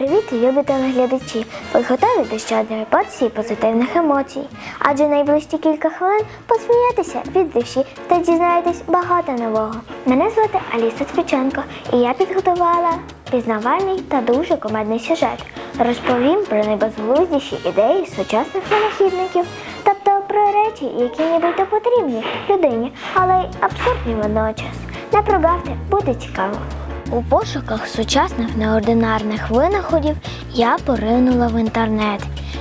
Привіт, любі телеглядачі! Ви готові до ще одної порції позитивних емоцій? Адже найближчі кілька хвилин посмієтеся від душі та дізнаєтесь багато нового. Мене звати Аліса Цвіченко, і я підготувала пізнавальний та дуже комедний сюжет. Розповім про найбезглуздіші ідеї сучасних винахідників, тобто про речі, які нібито потрібні людині, але й абсурдні водночас. Не прогавте, буде цікаво. У пошуках сучасних неординарних винаходів я поринула в інтернет,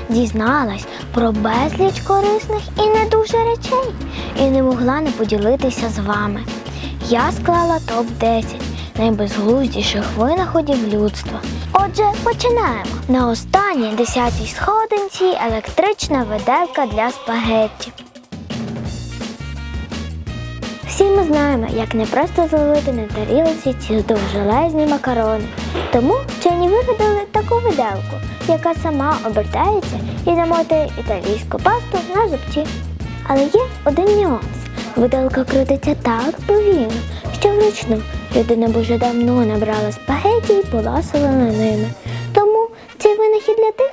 дізналась про безліч корисних і не дуже речей і не могла не поділитися з вами. Я склала топ-10 найбезглуздіших винаходів людства. Отже, починаємо. На останній десятій сходинці електрична виделка для спагетті. Всі ми знаємо, як не просто зловити на тарілці ці довжелезні макарони. Тому вчені вигадали таку виделку, яка сама обертається і намотує італійську пасту на зубці. Але є один нюанс. Виделка крутиться так повільно, що вручну людина б давно набрала спагеті і поласила на ними. Тому цей винахід для тих,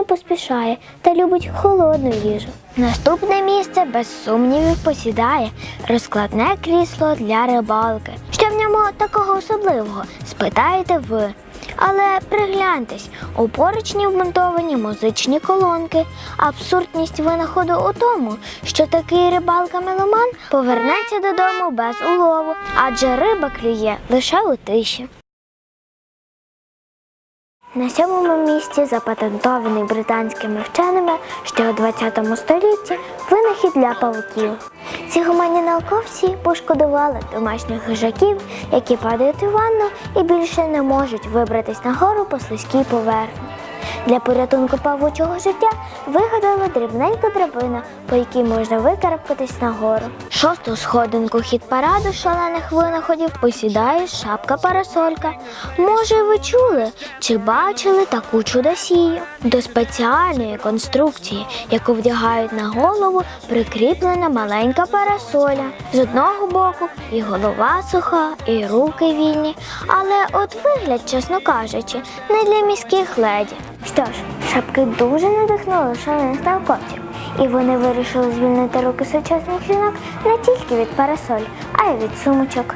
не поспішає та любить холодну їжу. Наступне місце без сумнівів посідає розкладне крісло для рибалки. Що в ньому такого особливого? Спитаєте ви. Але пригляньтесь, у поручні вмонтовані музичні колонки. Абсурдність винаходу у тому, що такий рибалка-меломан повернеться додому без улову, адже риба клює лише у тиші. На сьомому місці запатентований британськими вченими ще у 20 столітті винахід для павуків. Ці гуманні науковці пошкодували домашніх хижаків, які падають у ванну і більше не можуть вибратись нагору по слизькій поверхні. Для порятунку павучого життя вигадали дрібненьку драбину, по якій можна викарабкатись нагору. Шосту сходинку хід параду шалених винаходів посідає шапка парасолька. Може, ви чули чи бачили таку чудосію? До спеціальної конструкції, яку вдягають на голову, прикріплена маленька парасоля. З одного боку і голова суха, і руки вільні. Але от вигляд, чесно кажучи, не для міських леді. Що ж, шапки дуже надихнули шалених науковців, і вони вирішили звільнити руки сучасних жінок не тільки від парасоль, а й від сумочок.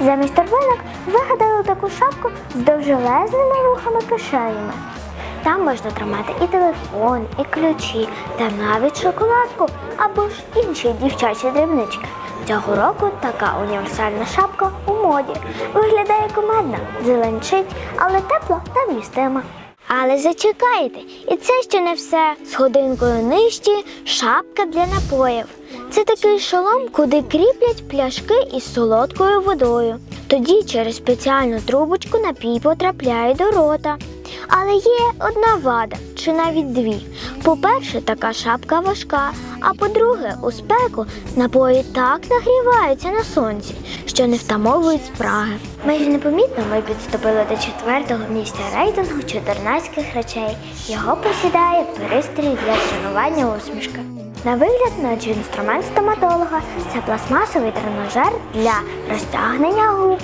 Замість торбинок вигадали таку шапку з довжелезними вухами кишенями. Там можна тримати і телефон, і ключі, та навіть шоколадку або ж інші дівчачі дрібнички. Цього року така універсальна шапка у моді. Виглядає комедно, зеленчить, але тепло та вмістима. Але зачекайте, і це ще не все. З годинкою нижче шапка для напоїв. Це такий шолом, куди кріплять пляшки із солодкою водою. Тоді через спеціальну трубочку напій потрапляє до рота. Але є одна вада, чи навіть дві. По-перше, така шапка важка, а по-друге, у спеку напої так нагріваються на сонці, що не втамовують спраги. Майже непомітно ми підступили до четвертого місця рейтингу 14 речей. Його посідає пристрій для тренування усмішки. На вигляд, наче інструмент стоматолога, це пластмасовий тренажер для розтягнення губ,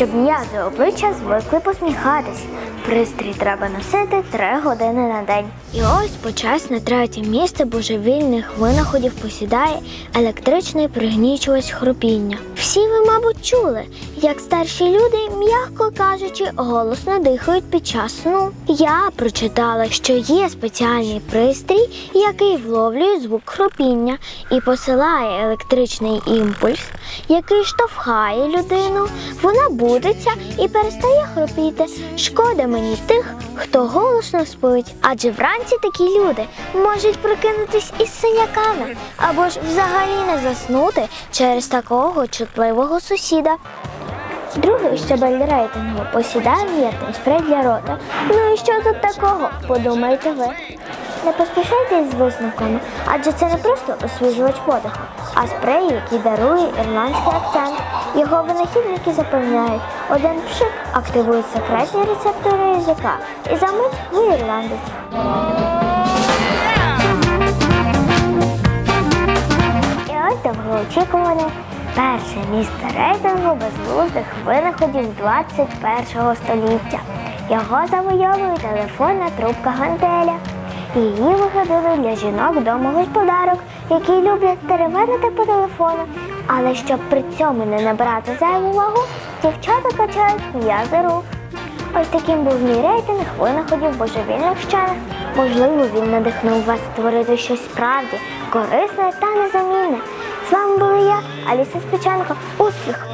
щоб м'язи обличчя звикли посміхатись. Пристрій треба носити 3 години на день. І ось почесне третє місце божевільних винаходів посідає електричний пригнічувач хропіння. Всі ви, мабуть, чули, як старші люди, м'яко кажучи, голосно дихають під час сну. Я прочитала, що є спеціальний пристрій, який вловлює звук хропіння і посилає електричний імпульс, який штовхає людину. Вона будеться і перестає хропіти. Шкода мені тих, хто голосно спить. Адже вранці такі люди можуть прокинутись із синяками або ж взагалі не заснути через такого чутливого сусіда. Другий щабель рейтингу посідає м'ятний спрей для рота. Ну і що тут такого? Подумайте ви. Не поспішайте із висновками, адже це не просто освіжувач подиху, а спрей, який дарує ірландський акцент. Його винахідники запевняють, один пшик активує секретні рецептори язика, і за мить ви ірландець. І ось довгоочікуване перше місце рейтингу безглуздих винаходів 21 століття. Його завойовує телефонна трубка гантеля. Її вигадали для жінок домогосподарок, які люблять теревенити по телефону. Але щоб при цьому не набирати зайву вагу, дівчата качають м'язи рук. Ось таким був мій рейтинг винаходів божевільних вчених. Можливо, він надихнув вас створити щось справді корисне та незамінне. З вами була я, Аліса Спіченко. Успіх!